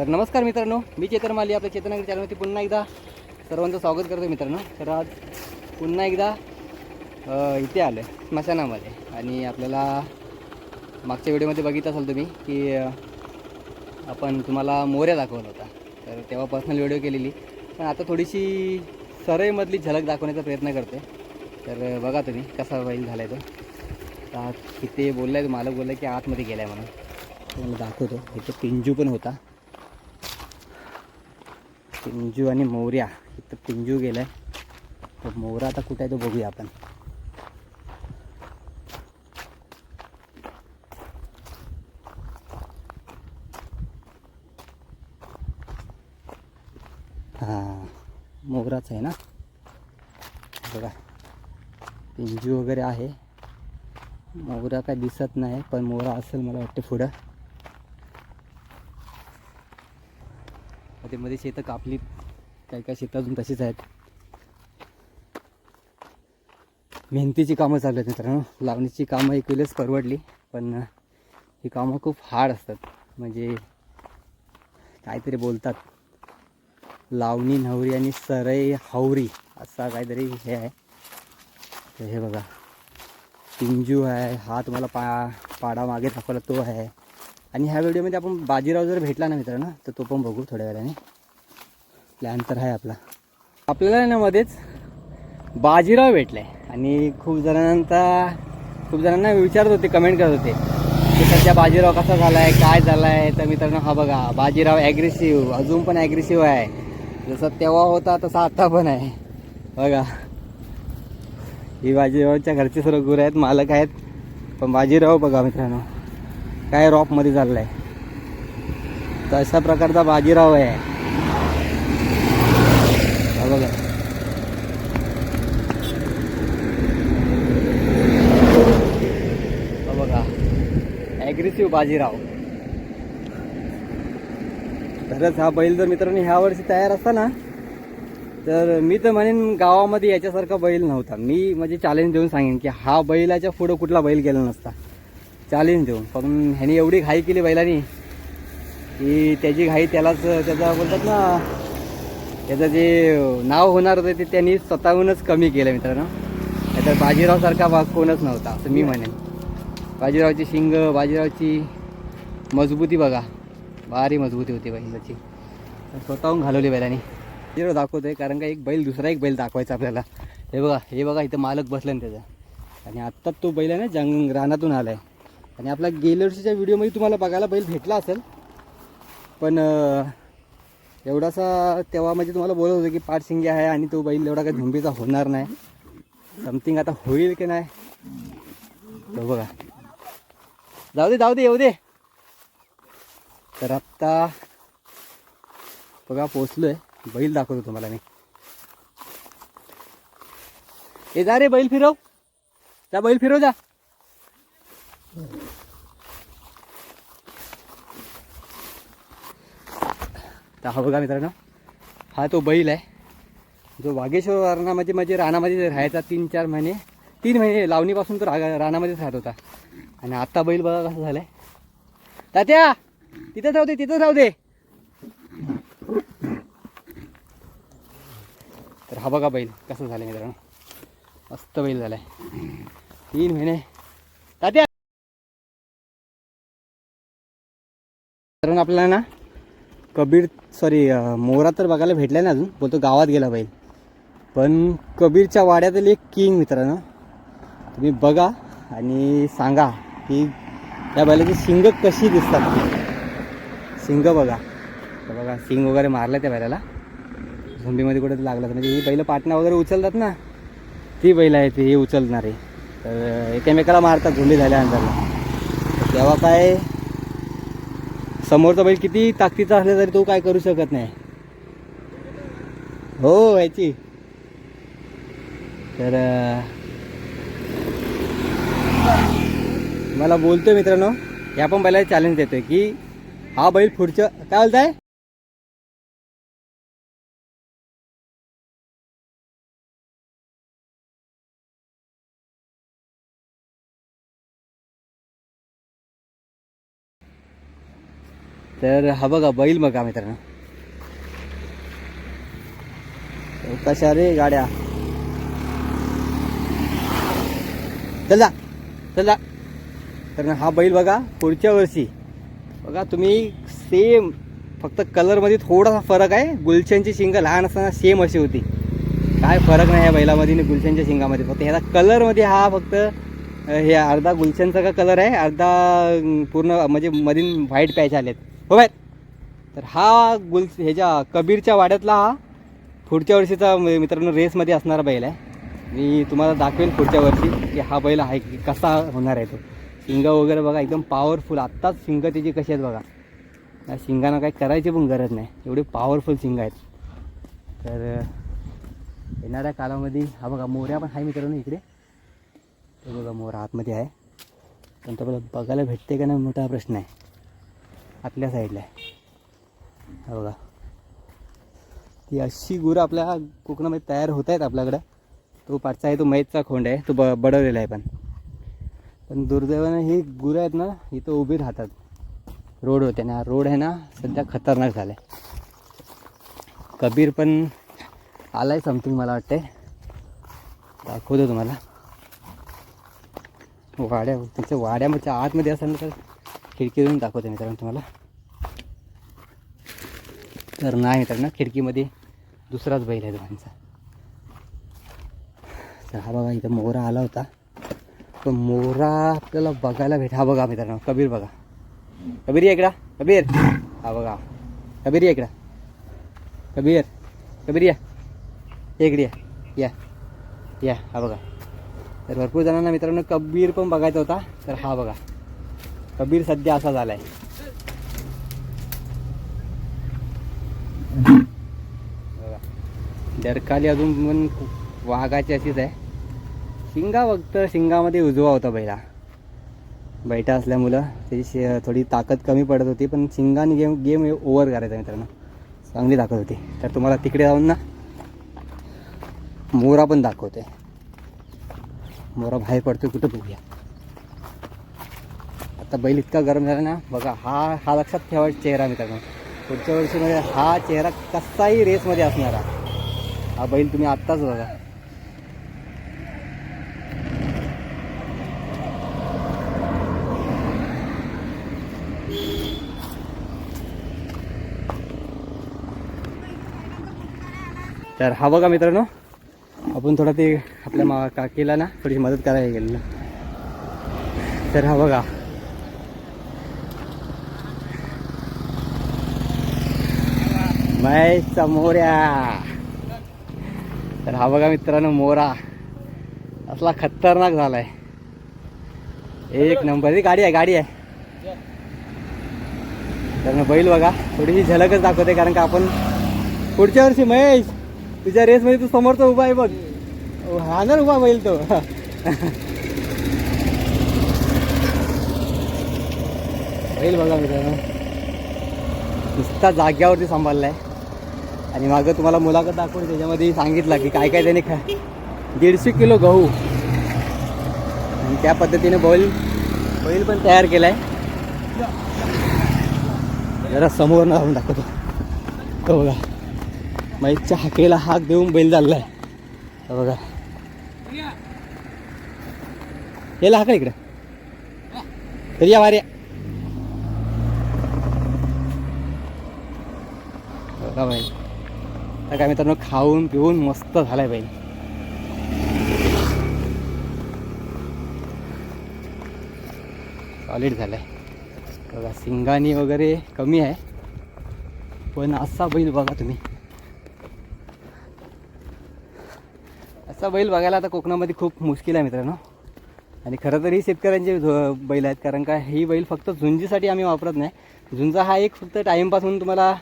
तर नमस्कार मित्रांनो मी चेतन माली आपल्या चेतनगरी चॅनलवरती पुन्हा एकदा सर्वांचं स्वागत करतो मित्रांनो. तर आज पुन्हा एकदा इथे आलं आहे स्मशानामध्ये. आणि आपल्याला मागच्या व्हिडिओमध्ये बघितलं असाल तुम्ही की आपण तुम्हाला मोऱ्या दाखवला होता. तर तेव्हा पर्सनल व्हिडिओ केलेली. पण आता थोडीशी सरईमधली झलक दाखवण्याचा प्रयत्न करते. तर बघा तुम्ही कसा बैल झाला आहे तो. तर तिथे बोलला आहे मालक बोलला की आतमध्ये गेला आहे म्हणून. तुम्हाला दाखवतो. इथे पिंजू पण होता. पिंजू आणि मोऱ्या इथं पिंजू गेलाय. तर मोरा आता कुठे आहे तो बघूया आपण. हां मोगराच आहे ना? बघा. पिंजू वगैरे आहे. मोगरा काय दिसत नाही पण मोरा असेल मला वाटते पुढं. मध्ये मध्ये शेतं कापली. काय काय शेतं अजून तशीच आहेत. मेहनतीची कामं चालू आहेत मित्रांनो. लावणीची कामं एक वेळेस परवडली पण ही कामं खूप हार्ड असतात. म्हणजे काहीतरी बोलतात. लावणी नवरी आणि सरई हावरी असा काहीतरी हे आहे. तर हे बघा. पिंजू आहे. हा तुम्हाला पा पाडा मागे दाखवला तो आहे. आणि ह्या व्हिडिओमध्ये आपण बाजीराव जर भेटला ना मित्रांनो तर तो पण बघू थोड्या वेळाने. प्लॅन तर आहे आपला. आपल्याला ना मध्येच बाजीराव भेटलाय आणि खूप जणांचा खूप जणांना विचारत होते कमेंट करत होते की सध्या बाजीराव कसा झाला आहे काय झाला आहे तर मित्रांनो हा बघा बाजीराव ॲग्रेसिव्ह अजून पण ॲग्रेसिव्ह आहे. जसं तेव्हा होता तसा आता पण आहे. बघा. ही बाजीरावच्या घरचे सर्व गुरु आहेत मालक आहेत. पण बाजीराव बघा मित्रांनो काय रॉकमध्ये चाललाय. तर अशा प्रकारचा बाजीराव आहे हा बघा हा बघा ॲग्रेसिव्ह बाजीराव. खरंच हा बैल जर मित्रांनो ह्या वर्षी तयार असता ना तर मी तर म्हणेन गावामध्ये याच्यासारखा बैल नव्हता. मी म्हणजे चॅलेंज देऊन सांगेन की हा बैलाच्या पुढं कुठला बैल गेला नसता. चॅलेंज देऊन. पण ह्याने एवढी घाई केली बैलानी की त्याची घाई त्यालाच त्याचा बोलतात ना त्याचं जे नाव होणार होतं ते त्यांनी स्वतःहूनच कमी केलं मित्रांनो. नाहीतर बाजीरावसारखा भाग कोणच नव्हता असं मी म्हणेन. बाजीरावची शिंग बाजीरावची मजबूती बघा. भारी मजबूती होती बैलाची स्वतःहून घालवली बैलांनी. बाजीराव आहे कारण का एक बैल दुसरा एक बैल दाखवायचा आपल्याला. हे बघा हे बघा इथं मालक बसला ना त्याचा. आणि आत्ताच तो बैल आहे ना जंग रानातून आला आहे आणि आपल्या गेल्या वर्षीच्या व्हिडिओमध्ये तुम्हाला बघायला बैल भेटला असेल. पण एवढासा तेव्हा म्हणजे तुम्हाला बोलत होतं की पाठ शिंगे आहे आणि तो बैल एवढा काही झुंबीचा होणार नाही. समथिंग आता होईल की नाही बघा. जाऊ दे जाऊ दे येऊ दे. तर आत्ता बघा पोचलोय बैल दाखवतो तुम्हाला मी. ए जा रे बैल फिरव. जा बैल फिरव जा. तर हा बघा मित्रांनो हा तो बैल आहे. जो वागेश्वर वारणामध्ये म्हणजे, म्हणजे रानामध्ये राहायचा तीन चार महिने. तीन महिने लावणीपासून तो रागा रानामध्येच राहत होता. आणि आत्ता बैल बघा कसं झालंय. तात्या तिथंच राहू दे तिथंच राहू दे. तर हा बघा बैल कसं झालं मित्रांनो. मस्त बैल झालाय. तीन महिने. तात्या. मित्रांनो आपल्याला ना कबीर सॉरी मोरा तर बघायला भेटला ना अजून. बोलतो गावात गेला बैल. पण कबीरच्या वाड्यातील एक किंग मित्रांनो. तुम्ही बघा आणि सांगा की त्या बैलाची शिंग कशी दिसतात. शिंग बघा. तर बघा शिंग वगैरे मारलं त्या बैलाला. झुंबीमध्ये कुठे लागलं म्हणजे ही बैलं पाटणा वगैरे उचलतात ना. ती बैल आहे ती उचलणारे. तर एकमेकाला मारतात झुंबी झाल्यानंतर तेव्हा काय समोरचा बैल किती ताकदीचा असला तरी तो काय करू शकत नाही. हो याची. तर मला बोलतोय मित्रांनो या पण बैलाला चॅलेंज देतोय की हा बैल पुढचं काय बोलताय? तर हा बघा बैल बघा मित्रांनो. कशा रे गाड्या. चल जा. चला. तर हा बैल बघा पुढच्या वर्षी. बघा तुम्ही सेम फक्त कलरमध्ये थोडासा फरक आहे. गुलशनची शिंग लहान असताना सेम अशी होती. काय फरक नाही या बैलामध्ये आणि गुलशनच्या शिंगामध्ये. फक्त ह्याचा कलरमध्ये हा फक्त हे अर्धा गुलशनचा का कलर आहे अर्धा पूर्ण म्हणजे मधील व्हाईट पॅच आलेत. हो बाय. तर हा गुल ह्याच्या कबीरच्या वाड्यातला हा पुढच्या वर्षीचा मित्रांनो रेसमध्ये असणारा बैल आहे. मी तुम्हाला दाखवेल पुढच्या वर्षी की हा बैल आहे की कसा होणार आहे तो. शिंग वगैरे बघा एकदम पॉवरफुल आत्ताच शिंग त्याची कशी आहेत बघा. या शिंगांना काही करायची पण गरज नाही. एवढे पॉवरफुल शिंग आहेत. तर येणाऱ्या कालामध्ये हा बघा मोऱ्या पण आहे मित्रांनो इकडे. तर बघा मोरा आतमध्ये आहे. पण तो बघायला भेटते का नाही मोठा प्रश्न आहे. आतल्या साईडला आहे. हा बघा. ती अशी गुरं आपल्या कोकणामध्ये तयार होत आहेत आपल्याकडं. तो पाठचा आहे तो मैतचा खोंड आहे तो ब बडवलेला आहे पण. पण दुर्दैवानं ही गुरं आहेत ना इथं उभी राहतात. रोड होते ना रोड आहे ना सध्या खतरनाक झाला आहे कबीर पण आला आहे समथिंग मला वाटते दाखवतो तुम्हाला. वाड्या तुमच्या वाड्यामध्ये आतमध्ये असेल तर खिडकीतून दाखवतो मित्रांनो तुम्हाला. तर नाही मित्रांनो खिडकीमध्ये दुसराच बैल आहे दोघांचा. तर हा बघा इथं मोरा आला होता. तो मोरा आपल्याला बघायला भेट हा बघा मित्रांनो कबीर बघा. कबीर या इकडा. कबीर. हा बघा. कबीर या इकडा. कबीर. कबीर या. इकडे या. या. या. हा बघा. तर भरपूर जणांना मित्रांनो कबीर पण बघायचा होता. तर हा बघा. कबीर सध्या असा झाला आहे बघा. डरकाली अजून पण वाघाची अशीच आहे. शिंगा फक्त शिंगामध्ये उजवा होता बैला बैठा असल्यामुळं त्याची थोडी ताकद कमी पडत होती पण शिंगाने गेम गेम ओव्हर करायचा मित्रांनो. चांगली दाखवत होती. तर तुम्हाला तिकडे जाऊन ना मोरा पण दाखवते. मोरा बाहेर पडतो कुठं बघूया. आता बैल इतका गरम झाला ना बघा हा हा लक्षात ठेवायचा चेहरा मित्रांनो. पुढच्या वर्षीमध्ये हा चेहरा कसाही रेसमध्ये असणारा. हा बैल तुम्ही आत्ताच बघा. तर हा बघा मित्रांनो आपण थोडा ते आपल्या मा काकीला ना थोडीशी मदत करायला गेलेलो. तर हा बघा. महेशचा मोऱ्या तर हा बघा मित्रांनो मोरा. असला खतरनाक झालाय. एक नंबर. ही गाडी आहे गाडी आहे. तर बैल बघा थोडीशी झलकच दाखवते कारण का आपण पुढच्या वर्षी महेश. तुझ्या रेसमध्ये तू समोरचा उभा आहे बघ. हा ना उभा बैल तो. बैल बघा मित्रांनो. नुसता जाग्यावरती सांभाळलाय. आणि मागं तुम्हाला मुलाखत दाखवून त्याच्यामध्ये सांगितलं की काय काय त्याने खा दीडशे किलो गहू. आणि त्या पद्धतीने बैल बैल पण तयार केलाय. जरा समोर जाऊन दाखवतो. तो बघा. माईकच्या हाकेला हाक देऊन बैल चाललाय. आहे बघा. याला हाका इकडं. तरी या वाऱ्या बघा बाई. तर काय मित्रांनो खाऊन पिऊन मस्त झालाय बाई सॉलिड झालाय. बघा सिंगानी वगैरे कमी आहे. पण असा बैल बघा तुम्ही. असा बैल बघायला आता कोकणामध्ये खूप मुश्किल आहे मित्रांनो. आणि खरं तर ही शेतकऱ्यांचे बैल आहेत कारण का ही बैल फक्त झुंजीसाठी आम्ही वापरत नाही. झुंजा हा एक फक्त टाईमपास म्हणून तुम्हाला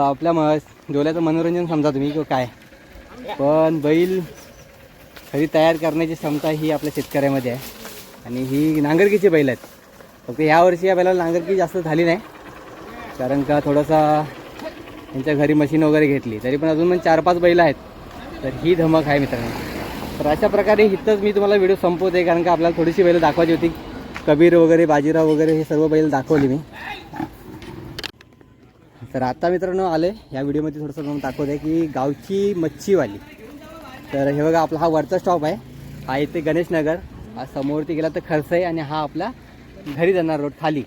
आपल्या म डोल्याचं मनोरंजन समजा तुम्ही किंवा काय. पण बैल खरी तयार करण्याची क्षमता ही आपल्या शेतकऱ्यामध्ये आहे. आणि ही नांगरकीची बैल आहेत. फक्त यावर्षी या बैलाला नांगरकी जास्त झाली नाही. कारण का थोडासा त्यांच्या घरी मशीन वगैरे घेतली. तरी पण अजून पण चार पाच बैल आहेत. तर ही धमक आहे मित्रांनो. तर अशा प्रकारे इथंच मी तुम्हाला व्हिडिओ संपवते कारण का आपल्याला थोडीशी बैल दाखवायची होती. कबीर वगैरे बाजीराव वगैरे हे सर्व बैल दाखवली मी. तर आता मित्रांनो आले या व्हिडिओमध्ये थोडंसं तुम्हाला दाखवत आहे की गावची मच्छीवाली. तर हे बघा आपला हा वरचा स्टॉप आहे. हा इथे गणेशनगर हा समोरती गेला तर खर्च आहे आणि हा आपला घरी जाणार रोड खाली.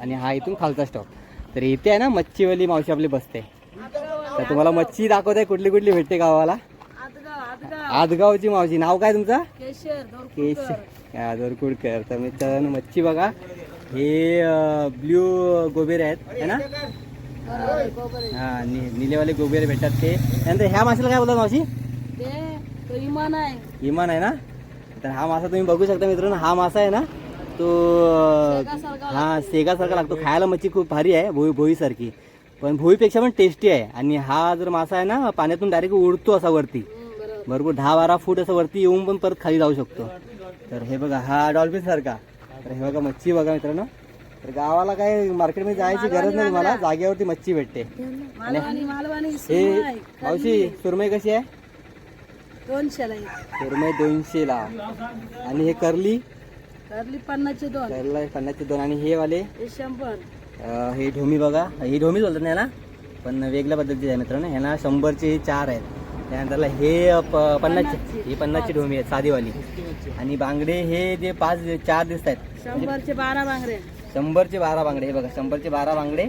आणि हा इथून खालचा स्टॉप तर इथे आहे ना मच्छीवाली मावशी आपली बसते. तर तुम्हाला मच्छी दाखवत आहे कुठली कुठली भेटते गावाला. आदगावची मावशी. नाव काय तुमचं? केशर केश दोरकुडकर. तर मित्रांनो मच्छी बघा. हे ब्ल्यू गोबेरे आहेत है ना. हा निलेवाले गोबेरे भेटतात ते. त्यानंतर ह्या माशाला काय बोलतात मावशी? इमान आहे. इमान आहे ना? तर हा मासा तुम्ही बघू शकता मित्रांनो. हा मासा आहे ना? तो हा सेगासारखा लागतो. खायला मच्छी खूप भारी आहे भोई भोईसारखी. पण भोईपेक्षा पण टेस्टी आहे. आणि हा जर मासा आहे ना पाण्यातून डायरेक्ट उडतो असा वरती. भरपूर दहा बारा फूट असं वरती येऊन पण परत खाली जाऊ शकतो. तर हे बघा हा डॉल्फिन सारखा. तर हे बघा मच्छी बघा मित्रांनो. तर गावाला काय मार्केटमध्ये जायची गरज नाही मला जागेवरती मच्छी भेटते. हे मावशी सुरमई कशी आहे? दोनशेला. सुरमई दोनशेला. आणि हे करली? करली पन्नासचे दोन. करला पन्नासचे दोन. आणि हे वाले? हे शंभर. हे ढोमी बघा. ही ढोमीच बोलतात ना याला? पण वेगळ्या पद्धतीचे आहे मित्रांनो. ह्यांना शंभरचे चार आहेत. त्यानंतरला हे प- पन्नासचे ही पन्नासची ढोमी आहेत साधीवाली. आणि बांगडे हे जे पाच चार दिसत आहेत. शंभरचे बारा बांगडे. शंभरचे बारा बांगडे हे बघा शंभरचे बारा बांगडे.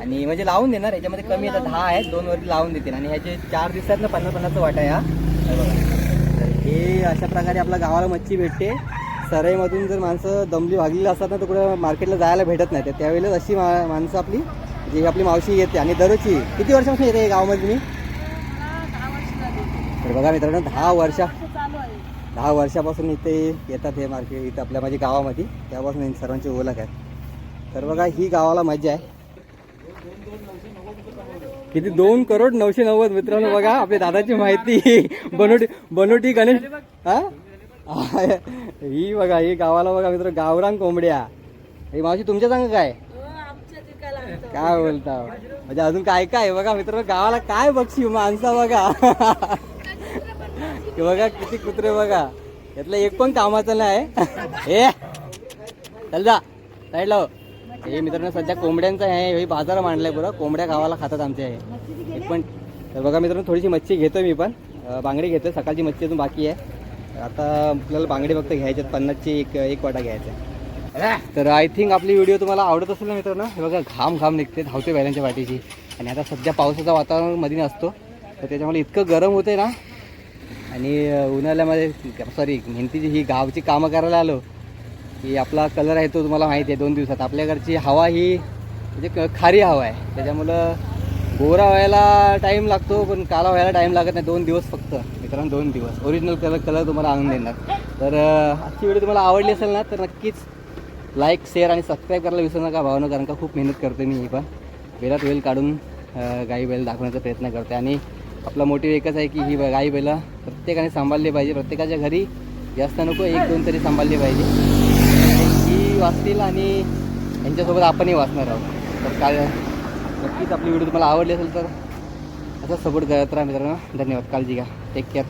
आणि म्हणजे लावून देणार याच्यामध्ये कमी येतात दहा आहेत दोन वरती लावून देतील. आणि ह्याचे चार दिवसात ना पन्नास पन्नासचं वाटा आहे हा. हे बघा. तर हे अशा प्रकारे आपल्या गावाला मच्छी भेटते. सराईमधून जर माणसं दमली भागलेली असतात ना तर कुठं मार्केटला जायला भेटत नाही. तर त्यावेळेस अशी मा माणसं आपली जी आपली मावशी येते. आणि दररोजची किती वर्षापासून येते या गावामध्ये तुम्ही? झाली बघा मित्रांनो दहा वर्षा दहा वर्षापासून इथे येतात हे मार्केट इथं आपल्या माझ्या गावामध्ये. त्यापासून सर्वांची ओळख आहे तर बघा ही गावाला मजा आहे. किती दोन करोड नऊशे नव्वद मित्रांनो बघा आपल्या दादाची माहिती. बनोटी बनोटी गणेश हा? ही बघा ही गावाला बघा मित्र गावरान कोंबड्या. ही मावशी तुमच्या सांग काय? काय बोलता? म्हणजे अजून काय काय? बघा मित्र गावाला काय बक्षी माणसा बघा. हे बघा किती कुत्रे बघा. यातलं एक पण कामाचं नाही. हे. चल जा. साईडला हो. हे. मित्रांनो सध्या कोंबड्यांचं आहे हे बाजार मांडलाय बरं. कोंबड्या गावाला खातात आमच्या हे. एक पण. तर बघा मित्रांनो थोडीशी मच्छी घेतो मी पण. बांगडी घेतोय. सकाळची मच्छी अजून बाकी आहे. आता आपल्याला बांगडी फक्त घ्यायच्यात पन्नासची एक एक वाटा घ्यायचा आहे. तर आय थिंक आपली व्हिडिओ तुम्हाला आवडत असेल ना मित्रांनो? हे बघा घाम घाम निघते. धावते बैलांच्या वाटीची आणि आता सध्या पावसाचं वातावरणमध्ये नसतो तर त्याच्यामुळे इतकं गरम होते ना आणि उन्हाळ्यामध्ये सॉरी भिंतीची ही गावची कामं करायला आलो की आपला कलर आहे तो तुम्हाला माहिती आहे दोन दिवसात. आपल्याकडची हवा ही म्हणजे क- खारी हवा आहे. त्याच्यामुळं गोरा व्हायला टाईम लागतो पण काला व्हायला टाईम लागत नाही दोन दिवस फक्त. मित्रांनो दोन दिवस. ओरिजिनल कलर कलर तुम्हाला आणून देणार. तर आजची व्हिडिओ तुम्हाला आवडली असेल ना तर नक्कीच लाईक शेअर आणि सबस्क्राईब करायला विसरू नका भावना कारण का खूप मेहनत करते मी ही पण. वेळात वेळ काढून गाई बैल दाखवण्याचा प्रयत्न करते आणि आपला मोटिव्ह एकच आहे की ही ब- गाई बैलं प्रत्येकाने सांभाळली पाहिजे. प्रत्येकाच्या घरी जास्त नको एक दोन तरी सांभाळली पाहिजे. ही वाचतील आणि यांच्यासोबत आपणही वाचणार आहोत. तर काय नक्कीच आपली व्हिडिओ तुम्हाला आवडली असेल तर असा सपोर्ट करत राहा मित्रांनो. धन्यवाद. काळजी घ्या. Take care